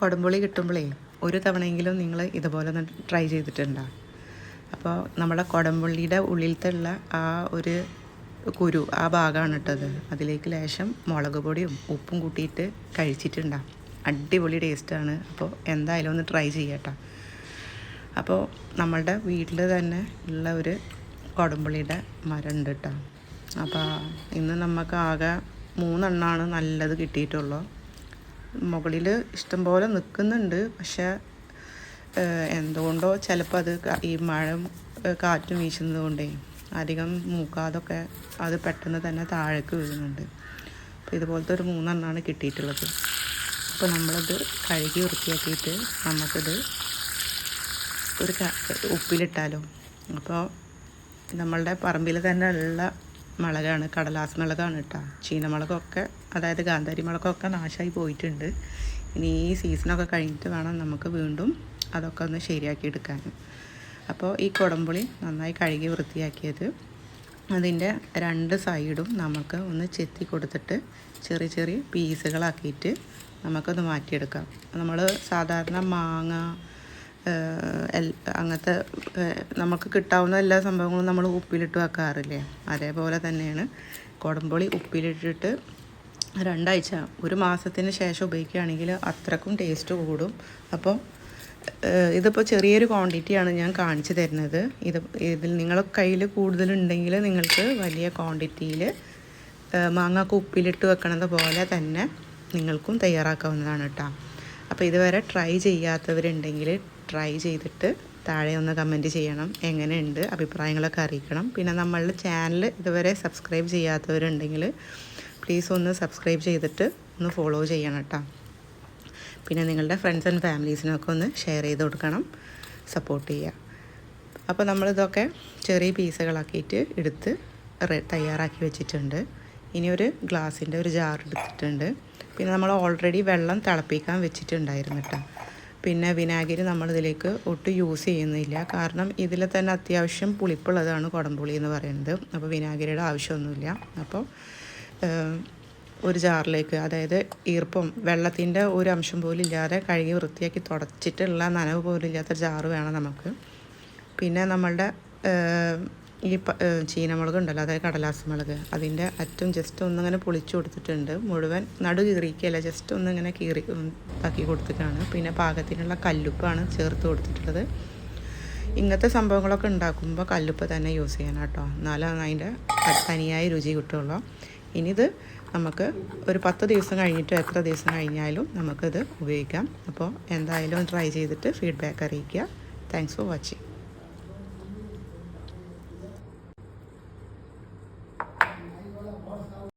കൊടുമ്പുളി കിട്ടുമ്പോഴേ ഒരു തവണയെങ്കിലും നിങ്ങൾ ഇതുപോലെ ഒന്ന് ട്രൈ ചെയ്തിട്ടുണ്ടോ. അപ്പോൾ നമ്മുടെ കൊടമ്പുള്ളിയുടെ ഉള്ളിലത്തെ ഉള്ള ആ ഒരു കുരു ആ ഭാഗമാണ് ഇട്ടത്. അതിലേക്ക് ലേശം മുളക് പൊടിയും ഉപ്പും കൂട്ടിയിട്ട് കഴിച്ചിട്ടുണ്ടാവും അടിപൊളി ടേസ്റ്റാണ് അപ്പോൾ എന്തായാലും ഒന്ന് ട്രൈ ചെയ്യട്ടോ. അപ്പോൾ നമ്മളുടെ വീട്ടിൽ തന്നെ ഉള്ള ഒരു കൊടമ്പുള്ളിയുടെ മരം ഉണ്ട് കേട്ടോ അപ്പോൾ ഇന്ന് നമുക്ക് ആകെ മൂന്നെണ്ണമാണ് നല്ലത് കിട്ടിയിട്ടുള്ളൂ. മുകളിൽ ഇഷ്ടംപോലെ നിൽക്കുന്നുണ്ട് പക്ഷേ എന്തുകൊണ്ടോ ചിലപ്പോൾ അത് ഈ മഴ കാറ്റും വീശുന്നത് കൊണ്ടേ അധികം മൂക്കാതൊക്കെ അത് പെട്ടെന്ന് തന്നെ താഴേക്ക് വീഴുന്നുണ്ട്. അപ്പോൾ ഇതുപോലത്തെ ഒരു മൂന്നെണ്ണമാണ് കിട്ടിയിട്ടുള്ളത്. അപ്പോൾ നമ്മളത് കഴുകി വൃത്തിയാക്കിയിട്ട് നമുക്കിത് ഒരു ഉപ്പിലിട്ടാലോ. അപ്പോൾ നമ്മളുടെ പറമ്പിൽ തന്നെ ഉള്ള മുളകാണ് കടലാസ് മുളകാണ് കേട്ടോ ചീനമുളകൊക്കെ അതായത് ഗാന്ധാരി മുളകൊക്കെ നാശമായി പോയിട്ടുണ്ട്. ഇനി ഈ സീസണൊക്കെ കഴിഞ്ഞിട്ട് വേണം നമുക്ക് വീണ്ടും അതൊക്കെ ഒന്ന് ശരിയാക്കി എടുക്കാൻ അപ്പോൾ ഈ കുടംപുളി നന്നായി കഴുകി വൃത്തിയാക്കിയത് അതിന്റെ രണ്ട് സൈഡും നമുക്ക് ഒന്ന് ചെത്തി കൊടുത്തിട്ട് ചെറിയ ചെറിയ പീസുകളാക്കിയിട്ട് നമുക്കൊന്ന് മാറ്റിയെടുക്കാം. നമ്മൾ സാധാരണ മാങ്ങ അങ്ങനത്തെ നമുക്ക് കിട്ടാവുന്ന എല്ലാ സംഭവങ്ങളും നമ്മൾ ഉപ്പിലിട്ട് വെക്കാറില്ലേ? അതേപോലെ തന്നെയാണ് കുടംപൊളി ഉപ്പിലിട്ടിട്ട് രണ്ടാഴ്ച ഒരു മാസത്തിന് ശേഷം ഉപയോഗിക്കുകയാണെങ്കിൽ അത്രക്കും ടേസ്റ്റ് കൂടും. അപ്പോൾ ഇതിപ്പോൾ ചെറിയൊരു ക്വാണ്ടിറ്റിയാണ് ഞാൻ കാണിച്ചു തരുന്നത്. ഇത് ഇതിൽ നിങ്ങളെ കയ്യിൽ കൂടുതലുണ്ടെങ്കിൽ നിങ്ങൾക്ക് വലിയ ക്വാണ്ടിറ്റിയിൽ മാങ്ങാക്ക് ഉപ്പിലിട്ട് വെക്കണത് പോലെ തന്നെ നിങ്ങൾക്കും തയ്യാറാക്കാവുന്നതാണ് കേട്ടോ. അപ്പോൾ ഇതുവരെ ട്രൈ ചെയ്യാത്തവരുണ്ടെങ്കിൽ ട്രൈ ചെയ്തിട്ട് താഴെ ഒന്ന് കമന്റ് ചെയ്യണം. എങ്ങനെയുണ്ട്? അഭിപ്രായങ്ങളൊക്കെ അറിയിക്കണം. പിന്നെ നമ്മളുടെ ചാനൽ ഇതുവരെ സബ്സ്ക്രൈബ് ചെയ്യാത്തവരുണ്ടെങ്കിൽ പ്ലീസ് ഒന്ന് സബ്സ്ക്രൈബ് ചെയ്തിട്ട് ഒന്ന് ഫോളോ ചെയ്യണം കേട്ടോ പിന്നെ നിങ്ങളുടെ ഫ്രണ്ട്സ് ആൻഡ് ഫാമിലീസിനൊക്കെ ഒന്ന് ഷെയർ ചെയ്ത് കൊടുക്കണം. സപ്പോർട്ട് ചെയ്യുക അപ്പോൾ നമ്മളിതൊക്കെ ചെറിയ പീസുകളാക്കിയിട്ട് എടുത്ത് തയ്യാറാക്കി വെച്ചിട്ടുണ്ട്. ഇനി ഒരു ഗ്ലാസിന്റെ ഒരു ജാർ എടുത്തിട്ടുണ്ട്. പിന്നെ നമ്മൾ ഓൾറെഡി വെള്ളം തിളപ്പിക്കാൻ വെച്ചിട്ടുണ്ടായിരുന്നു കേട്ടോ പിന്നെ വിനാഗിരി നമ്മളിതിലേക്ക് ഒട്ടും യൂസ് ചെയ്യുന്നില്ല. കാരണം ഇതിൽ തന്നെ അത്യാവശ്യം പുളിപ്പുള്ളതാണ് കുടംപുളി എന്ന് പറയുന്നത്. അപ്പോൾ വിനാഗിരിയുടെ ആവശ്യമൊന്നുമില്ല. അപ്പോൾ ഒരു ജാറിലേക്ക് അതായത് ഈർപ്പം വെള്ളത്തിന്റെ ഒരു അംശം പോലും ഇല്ലാതെ കഴുകി വൃത്തിയാക്കി തുടച്ചിട്ടുള്ള നനവ് പോലും ഇല്ലാത്ത ജാറ് വേണം നമുക്ക്. പിന്നെ നമ്മളുടെ ഈ ചീനമുളക് ഉണ്ടല്ലോ അതായത് കടലാസ് മുളക് അതിന്റെ അറ്റം ജസ്റ്റ് ഒന്നിങ്ങനെ പൊളിച്ചു കൊടുത്തിട്ടുണ്ട്. മുഴുവൻ നടു കീറിക്കല്ല ജസ്റ്റ് ഒന്നിങ്ങനെ കീറി ഇതാക്കി കൊടുത്തിട്ടാണ്. പിന്നെ പാകത്തിനുള്ള കല്ലുപ്പാണ് ചേർത്ത് കൊടുത്തിട്ടുള്ളത്. ഇങ്ങനത്തെ സംഭവങ്ങളൊക്കെ ഉണ്ടാക്കുമ്പോൾ കല്ലുപ്പ് തന്നെ യൂസ് ചെയ്യണം കേട്ടോ. എന്നാലാണ് അതിന്റെ തനിയായ രുചി കിട്ടുള്ളൂ. ഇനി ഇത് നമുക്ക് ഒരു പത്ത് ദിവസം കഴിഞ്ഞിട്ടോ എത്ര ദിവസം കഴിഞ്ഞാലും നമുക്കിത് ഉപയോഗിക്കാം. അപ്പോൾ എന്തായാലും ട്രൈ ചെയ്തിട്ട് ഫീഡ്ബാക്ക് അറിയിക്കുക. Thanks for watching